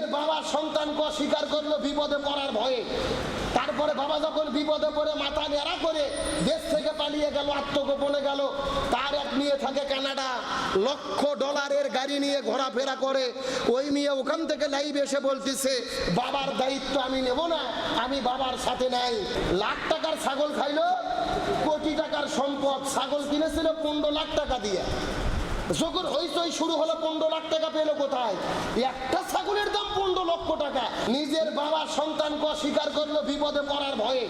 নিজের বাবা সন্তানকে অস্বীকার করল বিপদে পড়ার ভয়ে। তারপরে বাবা যখন বিপদে পড়ে মাথা নেড়া করে দেশ থেকে পালিয়ে গেল, আত্মগোপনে গেল, তার এক মেয়ে থাকে কানাডা, লক্ষ ডলারের গাড়ি নিয়ে ঘোরাফেরা করে। ওই মেয়ে ওখান থেকে লাইভ এসে বলতেছে, বাবার দায়িত্ব আমি নেব না, আমি বাবার সাথে নাই। লাখ টাকার ছাগল খাইলো, কোটি টাকার সম্পদ, ছাগল কিনেছিল পনেরো লাখ টাকা দিয়ে। যখন হইচই শুরু হলো, পনেরো লাখ টাকা পেল কোথায়? একটা ছাগলের দাম পনেরো লক্ষ টাকা। নিজের বাবা সন্তানকে অস্বীকার করল বিপদে পড়ার ভয়ে।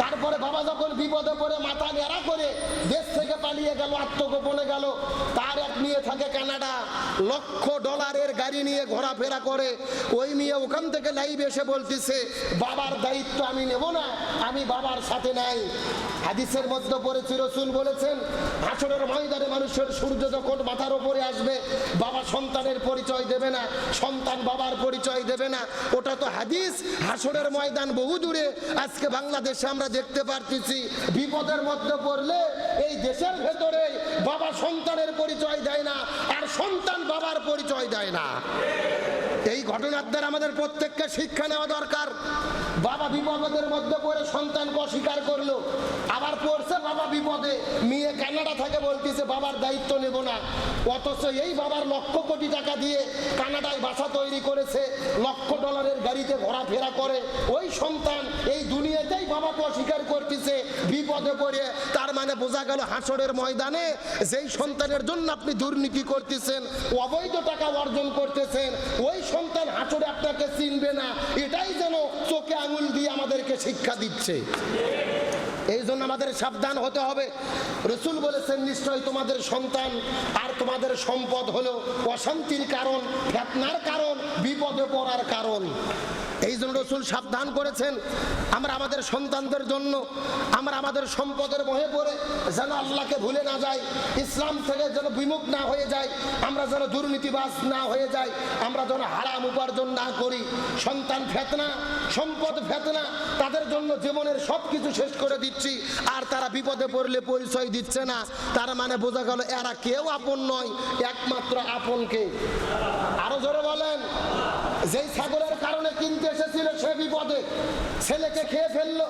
তারপরে বাবা যখন বিপদে পড়ে মাথা নেড়া করে দেশ থেকে পালিয়ে গেল, আত্মগোপনে গেল, তার এক মেয়ে থাকে কানাডা, লক্ষ ডলারের গাড়ি নিয়ে ঘোরাফেরা করে। ওই মেয়ে ওখান থেকে লাইভ এসে বলতেছে, বাবার দায়িত্ব আমি নেব না, আমি বাবার সাথে নাই। হাদিসের মধ্যে পড়েছি রসুল বলেছেন, হাসরের ময়দানে মানুষের সূর্য যখন মাথার ওপরে আসবে, বাবা সন্তানের পরিচয় দেবে না, সন্তান বাবার পরিচয় দেবে না। ওটা তো হাদিস, হাসরের ময়দান বহু দূরে আজকে বাংলাদেশে আমরা দেখতে পারতেছি, বিপদের মধ্যে পড়লে এই দেশের ভেতরে বাবা সন্তানের পরিচয় দেয় না, আর সন্তান বাবার পরিচয় দেয় না। এই ঘটনার দ্বারা আমাদের প্রত্যেককে শিক্ষা নেওয়া দরকার। বাবা বিপদের মধ্যে পড়ে সন্তানকে অস্বীকার করল, আবার পড়ছে বাবা বিপদে। মেয়ে কানাডা থাকে বলতেছে, বাবার দায়িত্ব নেব না। অথচ এই বাবার লক্ষ কোটি টাকা দিয়ে কানাডায় বাসা তৈরি করেছে, লক্ষ ডলারের গাড়িতে ঘোরাফেরা করে। ওই সন্তান এই বাবাকে অস্বীকার করতেছে, বিপদে পড়ে, তার মানে বোঝা গেল হাসরের ময়দানে যেই সন্তানের জন্য আপনি দুর্নীতি করতেছেন, অবৈধ টাকা অর্জন করতেছেন, ওই সন্তান হাসরে আপনাকে চিনবে না, এটাই যেন চোখে আঙুল দিয়ে আমাদেরকে শিক্ষা দিচ্ছে। এই জন্য আমাদের সাবধান হতে হবে। রসুল বলেছেন, নিশ্চয় তোমাদের সন্তান আর তোমাদের সম্পদ হলো অশান্তির কারণ, ফেতনার কারণ, বিপদে পড়ার কারণ। এই জন্য রসুল সাবধান করেছেন, আমরা আমাদের সন্তানদের জন্য, আমরা আমাদের সম্পদের মহে পড়ে যেন আল্লাহকে ভুলে না যাই, ইসলাম থেকে যেন বিমুখ না হয়ে যায় আমরা যেন দুর্নীতিবাজ না হয়ে যাই, আমরা যেন হারাম উপার্জন না করি। সন্তান ফেতনা, সম্পদ ফেতনা, তাদের জন্য জীবনের সব কিছু শেষ করে দিচ্ছি, আর তারা বিপদে পড়লে পরিচয় দিচ্ছে না। তার মানে বোঝা গেল এরা কেউ আপন নয়, একমাত্র আপনকে। আরও জোরে বলেন, যেই ছাগলের কারণে কিনতে এসেছিল সে বিপদে। ছেলেকে খেয়ে ফেলল,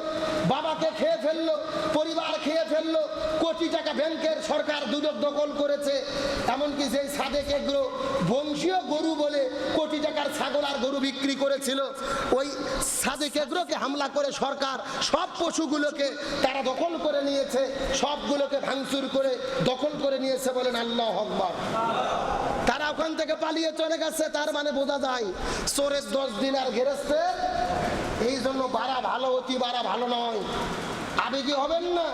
বাবাকে খেয়ে ফেলল, পরিবার খেয়ে ফেলল, কোটি টাকা ব্যাংকের সরকার দুদক দখল করেছে। এমনকি যেই সাদেক এগ্রো বংশীয় গরু বলে টাকার ছাগল আর গরু বিক্রি করেছিল। ওই সাদেক এগ্রোকে হামলা করে সরকার, সব পশুগুলোকে তারা দখল করে নিয়েছে, সবগুলোকে ভাঙচুর করে দখল করে নিয়েছে বলেন আল্লাহ আকবার। তারা ওখান থেকে পালিয়ে চলে গেছে, তার মানে বোঝা যায় চোরের দশ দিন আর গেরেছে এই জন্য বাড়া ভালো, অতি বাড়া ভালো নয়। আবেগী হবেন না।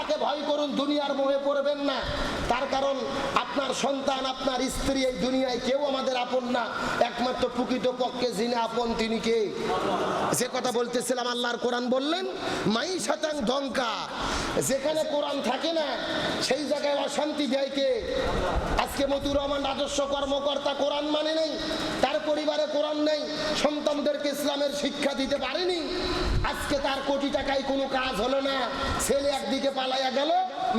আল্লাহকে ভয় করুন, দুনিয়ার মোহে পড়বেন না। তার কারণ, আপনার সন্তান, আপনার স্ত্রী এই দুনিয়ায় কেউ আমাদের আপন না। একমাত্র প্রকৃত পক্ষে যিনি আপন, তিনি কে? যে কথা বলতেছিলাম, আল্লাহর কোরআন বললেন মাই শতাং ধঙ্কা যেখানে কোরআন থাকে না, সেই জায়গায় অশান্তি দেয় কে? আজকে মতুর রহমান রাজস্ব কর্মকর্তা কোরআন মানে নেই। তার পরিবারে কোরআন নেই, সন্তানদেরকে ইসলামের শিক্ষা দিতে পারেনি। আজকে তার কোটি টাকায় কোনো কাজ হলো না, ছেলে একদিকে পালাইয়া গেল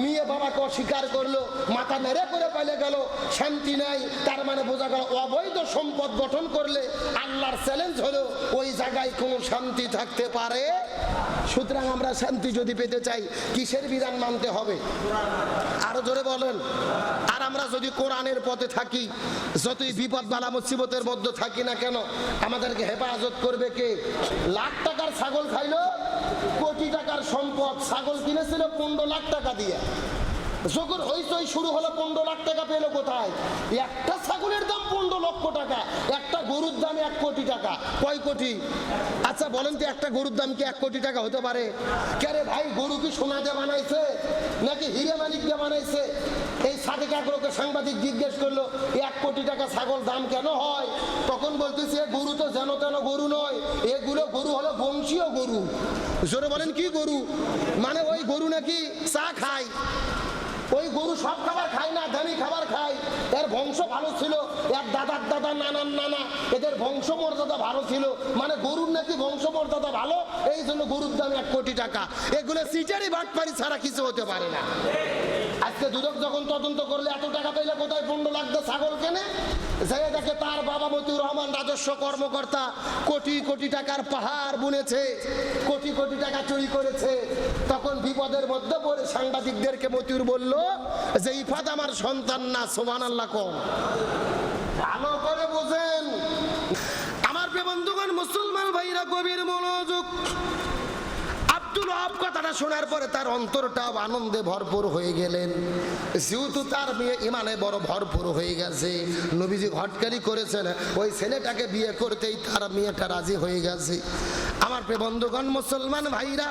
মেয়ে বাবাকে অস্বীকার করল, মাথা নেড়ে করে পালিয়ে গেল, শান্তি নাই, তার মানে বোঝা গেল অবৈধ সম্পদ গঠন করলে আল্লাহর চ্যালেঞ্জ হলো, ওই জায়গায় কোনো শান্তি থাকতে পারে। সুতরাং আমরা শান্তি যদি পেতে চাই, কিসের বিধান মানতে হবে? আরও জোরে বলেন। আর আমরা যদি কোরআনের পথে থাকি, যতই বিপদ বালা মুসিবতের মধ্যে থাকি না কেন, আমাদেরকে হেফাজত করবে কে? লাখ টাকার ছাগল খাইলো? কোটি টাকার সম্পদ ছাগল কিনেছিল পনেরো লাখ টাকা দিয়ে। যখন হইচই শুরু হলো, পনেরো লাখ টাকা পেল কোথায়? একটা ছাগলের দাম পনেরো লক্ষ টাকা, একটা গরুর দাম এক কোটি টাকা। কয় কোটি? আচ্ছা বলেন তো একটা গরুর দাম কি এক কোটি টাকা হতে পারে? কে ভাই, গরু কি সোনা দিয়ে বানাইছে? নাকি হিরে মালিক দিয়ে বানাইছে? এই সাদেক একরোকে সাংবাদিক জিজ্ঞেস করল, এক কোটি টাকা ছাগল দাম কেন হয়? তখন বলতেছে, এ গরু তো যেন তেন গরু নয়, এগুলো গরু হলো বংশীয় গরু। জোরে বলেন, কি গরু? মানে ওই গরু নাকি চা খায়। ওই গরু সব খাবার খায় না, দামি খাবার খায়। এর বংশ ভালো ছিল, এর দাদার দাদা নানান নানা, এদের বংশ মর্যাদা ভালো ছিল। মানে গরুর নাকি বংশ মর্যাদা ভালো, এই জন্য গরুর দাম এক কোটি টাকা। এগুলো সিটারি বাটপারি ছাড়া কিছু হতে পারে না। আজকে দুদক যখন তদন্ত করলে এত টাকা পেলে কোথায় লাখ দিয়ে ছাগল কেনে? যাই দেখে তার বাবা মতিউর রহমান রাজস্ব কর্মকর্তা কোটি কোটি টাকার পাহাড় বুনেছে, কোটি কোটি টাকা চুরি করেছে। তখন বিপদের মধ্যে পড়ে সাংবাদিকদেরকে মতিউর বলল, যে ইফাত আমার সন্তান না সোমান আল্লাহ কম ভালো করে বোঝেন। আমার বন্ধুগণ, মুসলমান ভাইরা গভীর মনোযোগ ওয়াহাব কথাটা শোনার পরে তার অন্তরটা আনন্দে ভরপুর হয়ে গেলেন। যেহেতু তার মেয়ে ইমানে বড় ভরপুর হয়ে গেছে, নবীজি ঘটকারি করেছেন, ওই ছেলেটাকে বিয়ে করতেই তার মেয়েটা রাজি হয়ে গেছে। আমার বন্ধুগণ, মুসলমান ভাইরা,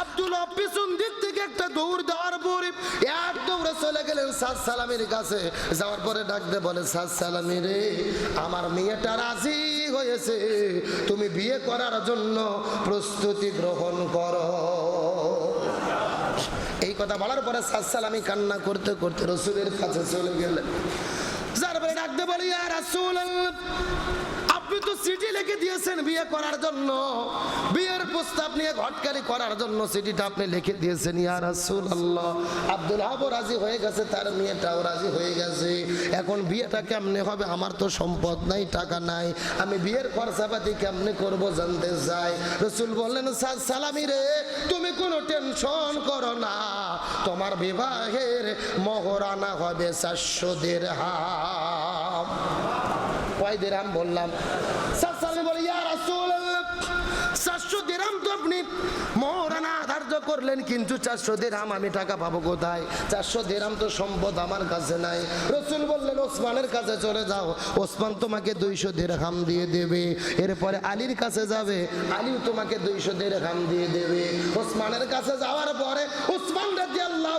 আব্দুল পিছন দিক থেকে একটা দৌড় দেওয়ার পরে এক দৌড়ে চলে গেলেন সাদ সালামের কাছে। যাওয়ার পরে ডাকতে বলে সাদ সালামি রে, আমার মেয়েটা রাজি হয়েছে। তুমি বিয়ে করার জন্য প্রস্তুতি গ্রহণ করো। এই কথা বলার পরে সাদ সালামি কান্না করতে করতে রসুলের কাছে চলে গেলেন যার পরে ডাকতে বলি আর আপনি তো চিঠি লিখে দিয়েছেন বিয়ে করার জন্য। বিয়ের প্রস্তাব নিয়ে ঘটকারি করার জন্য চিঠিটা আপনি লিখে দিয়েছেন। ইয়া রাসূলুল্লাহ, আব্দুল হাব রাজি হয়ে গেছে, তার মেয়েটাও রাজি হয়ে গেছে। এখন বিয়েটা কেমনে হবে? আমার তো সম্পদ নাই, টাকা নাই। আমি বিয়ের খরচাপাতি কেমনে করব জানতে চাই। রসুল বললেন "সা- সালামি রে, তুমি কোনো টেনশন করো না। তোমার বিবাহের মহরানা হবে চারশো হাম কয় দিরাম বললাম। সাসালে বলে ইয়া রাসূলুল্লাহ চারশো দেরাম তো আপনি মহারানা ধার্য করলেন, কিন্তু চারশো দিরাম আমি টাকা পাবো কোথায়? চারশো দিরাম তো সম্পদ আমার কাছে নাই। রসুল বললেন, ওসমানের কাছে চলে যাও। ওসমান তোমাকে দুইশো দিরহাম দিয়ে দেবে। এরপরে আলীর কাছে যাবে। আলীও তোমাকে দুইশো দিরহাম দিয়ে দেবে। ওসমানের কাছে যাওয়ার পরে ওসমান রাজি আল্লাহ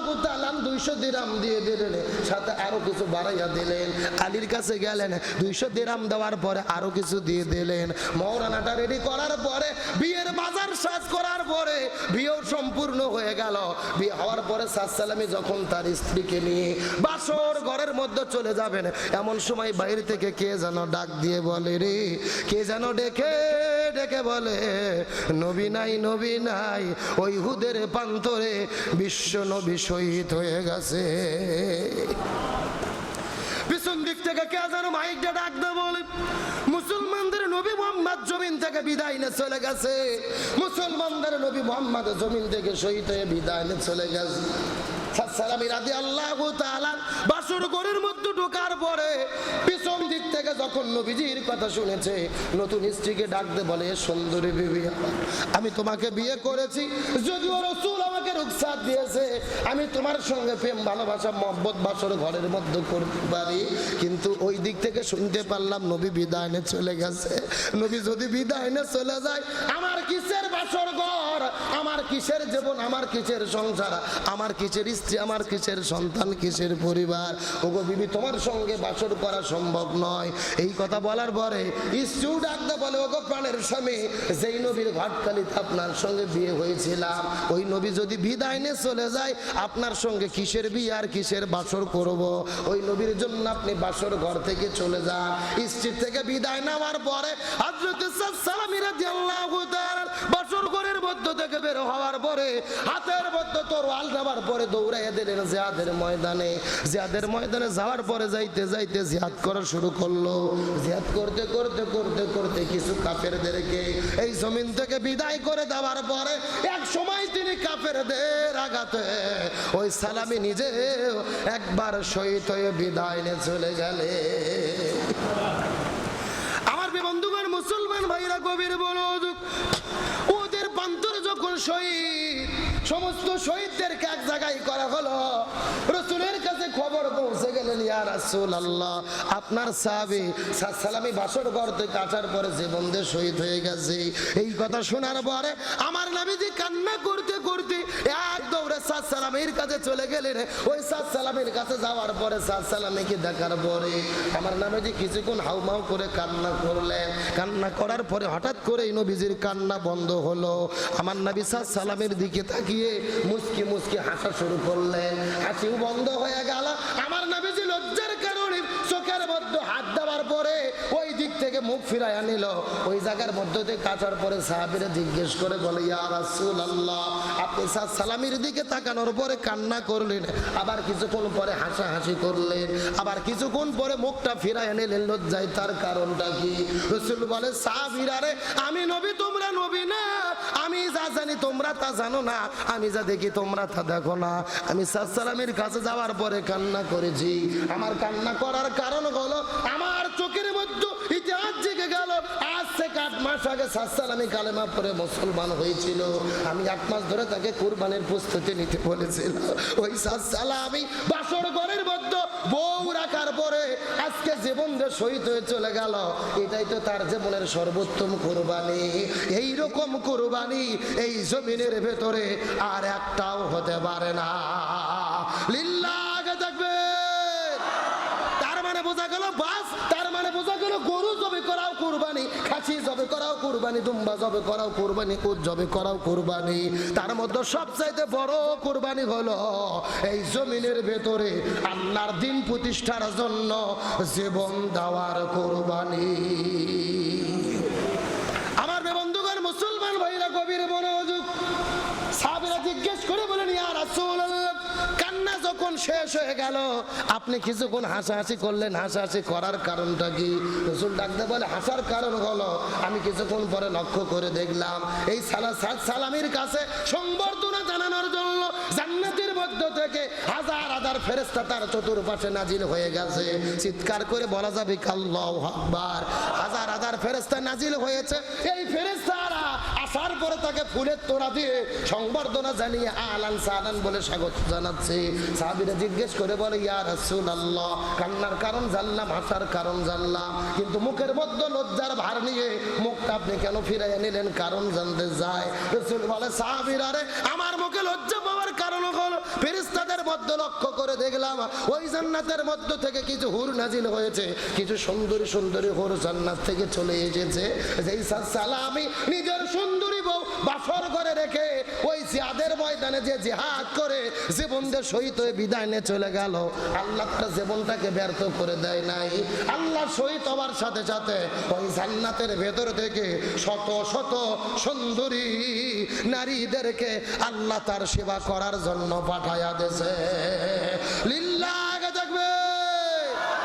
দুইশো দিরাম দিয়ে দিলেন। সাথে আরও কিছু বাড়াইয়া দিলেন। আলীর কাছে গেলেন। দুইশো দিরাম দেওয়ার পরে আরও কিছু দিয়ে দিলেন। মৌরানাটা রেডি করার পরে, বিয়ের বাজার সাজ করার পরে বিয়েও সম্পূর্ণ হয়ে গেল। বিয়ে হওয়ার পরে সালামি যখন তার স্ত্রীকে নিয়ে বাসর ঘরের মধ্যে চলে যাবেন, এমন সময় বাইরে থেকে কে যেন ডাক দিয়ে বলে, রে, কে যেন ডেকে ডেকে বলে, নবী নাই নবী নাই ওই হুদের প্রান্তরে বিশ্ব নবী শহীদ হয়ে গেছে। থেকে কে যেন মাইকটা মুসলমানদের নবী মোহাম্মদ জমিন থেকে বিদায় নিয়ে চলে গেছে। মুসলমানদের নবী মোহাম্মদ জমিন থেকে শহীদ হয়ে বিদায় নিয়ে চলে গেছে। রাধি আল্লাহ বাসুর গরের মধ্যে ঢোকার পরে পিছন থেকে যখন নবীজির কথা শুনেছে, নতুন স্ত্রীকে ডাকতে বলে, সুন্দরী বিবি, আমি তোমাকে বিয়ে করেছি, যদিও রসুল আমাকে রুখসাত দিয়েছে, আমি তোমার সঙ্গে প্রেম, ভালোবাসা, মহব্বত, বাসর ঘরের মধ্যে করতে পারি। কিন্তু ওই দিক থেকে শুনতে পারলাম নবী বিদায় নিয়ে চলে গেছে। নবী যদি বিদায় নিয়ে চলে যায়, আমার কিসের বাসর ঘর? আমার কিসের জীবন? আমার কিসের সংসার? আমার কিসের স্ত্রী? আমার কিসের সন্তান? কিসের পরিবার? ওগো বিবি, তোমার সঙ্গে বাসর করা সম্ভব নয়। এই কথা বলার পরে ডাকতে বলে, ওগো প্রাণের স্বামী, যেই নবীর ঘাটকালিতে আপনার সঙ্গে বিয়ে হয়েছিলাম, ওই নবী যদি বিদায় নিয়ে চলে যায়, আপনার সঙ্গে কিসের বিয়ে আর কিসের বাসর করব? ওই নবীর জন্য আপনি বাসর ঘর থেকে চলে যান। স্ত্রীর থেকে বিদায় নেওয়ার পরে হযরত সালামি রাদিয়াল্লাহু তাআলা বাসর ঘরের মধ্য থেকে বের পরে হাতের মধ্যে তরোয়াল নেওয়ার পরে দৌড়াইয়া দিলেন জিহাদের ময়দানে। জিহাদের ময়দানে যাওয়ার পরে যাইতে যাইতে জিহাদ করা শুরু করল। জিহাদ করতে করতে করতে করতে কিছু কাফেরদেরকে এই জমিন থেকে বিদায় করে দেওয়ার পরে এক সময় তিনি কাফেরদের আঘাতে ওই সালামি নিজে একবার শহীদ হয়ে বিদায় নিয়ে চলে গেলে আমার বন্ধুগণ, মুসলমান ভাইরা প্রান্তরে যখন শহীদ, সমস্ত শহীদদেরকে এক জায়গায় করা হলো। রসুলের কাছে খবর পৌঁছে গেলেন, ইয়া আল্লাহ আপনার সাহাবি সালামি বাসর ঘর থেকে আসার পরে জীবন দিয়ে শহীদ হয়ে গেছে। এই কথা শোনার পরে আমার নামে যে কান্না করতে করতে কাছে চলে গেলেন ওই সাদ সালামের কাছে যাওয়ার পরে সাদ সালামিকে দেখার পরে আমার নবীজি কিছুক্ষণ হাউমাউ করে কান্না করলেন। কান্না করার পরে হঠাৎ করে নবীজির কান্না বন্ধ হলো। আমার নবী সাদ সালামের দিকে তাকিয়ে মুসকি মুসকি হাসা শুরু করলেন। হাসিও বন্ধ হয়ে গেল। আমার নবীজি লজ্জার কারণে চোখের মধ্যে হাত দেওয়ার পরে থেকে মুখ ফিরাইয়া নিল। ওই জায়গার মধ্যে থেকে কাটার পরে সাহাবিরা জিজ্ঞেস করে, বলে, ইয়া আল্লাহ আপনি স্যার সালামির দিকে তাকানোর পরে কান্না করলেন, আবার কিছুক্ষণ পরে হাসাহাসি করলেন, আবার কিছুক্ষণ পরে মুখটা ফিরাইয়া নিলেন, লজ্জায় তার কারণটা কি? রসুল বলে, সাহাবিরা রে, আমি নবী, তোমরা নবী না, আমি যা জানি তোমরা তা জানো না, আমি যা দেখি তোমরা তা দেখো না। আমি সালামের কাছে যাওয়ার পরে কান্না করেছি। আমার কান্না করার কারণ হলো, আমার চোখের মধ্যে চলে গেল, এটাই তো তার জীবনের সর্বোত্তম কোরবানি। এই রকম কোরবানি এই জমিনের ভেতরে আর একটাও হতে পারে না। লিল্লাহ আগে থাকবেন তার মানে বোঝা গেল বাস, তার মানে বোঝা গেল গরু জবে করাও কুরবানি দুম্বা জবে করাও কুরবানি, উট জবে করাও কুরবানি। তার মধ্যে সবচাইতে বড় কুরবানি হলো এই জমিনের ভেতরে আল্লাহর দিন প্রতিষ্ঠার জন্য জীবন দেওয়ার কুরবানি। আমার বন্ধুগণ, মুসলমান ভাইরা কবির মনোযোগ সাহাবীরা জিজ্ঞেস করে বলেন, ইয়া রাসূলুল্লাহ যখন শেষ হয়ে গেল, আপনি কিছুক্ষণ হাসাহাসি করলেন। হাসাহাসি করার কারণটা কি? রসুল ডাকতে বলে, হাসার কারণ হলো, আমি কিছুক্ষণ পরে লক্ষ্য করে দেখলাম, এই সালা সালামির কাছে সংবর্ধনা জানানোর জন্য জান্নাতের মধ্য থেকে হাজার হাজার ফেরেস্তা তার চতুর্পাশে নাজিল হয়ে গেছে। চিৎকার করে বলা যাবে কাল্লাহু আকবার। হাজার হাজার ফেরেস্তা নাজিল হয়েছে। এই ফেরেস্তারা আসার পরে তাকে ফুলের তোড়া দিয়ে সংবর্ধনা জানিয়ে আলান সালান বলে স্বাগত জানাচ্ছে। সাহাবীরা জিজ্ঞেস করে বলে, ইয়া রাসূলুল্লাহ, কান্নার কারণ জানলাম, হাসার কারণ জানলাম। কিন্তু মুখের মধ্যে লজ্জার ভার নিয়ে মুখটা আপনি কেন ফিরাইয়া নিলেন? কারণ জানতে যায় রসুল বলে, সাহাবীরা রে, আমার মুখে লজ্জা পাওয়ার কারণ হলো, ফেরেশতাদের মধ্যে লক্ষ্য করে দেখলাম, ওই জান্নাতের মধ্য থেকে কিছু হুর নাজিল হয়েছে। কিছু সুন্দরী সুন্দরী হুর জান্নাত থেকে চলে এসেছে। যেই সালামি নিজের সুন্দরী আল্লাহ তার জীবনটাকে ব্যর্থ করে দেয় নাই। আল্লাহ সাথে সাথে ভেতর থেকে শত শত সুন্দরী নারীদেরকে আল্লাহ তার সেবা করার জন্য পাঠায়া দেছে লিল্লাহ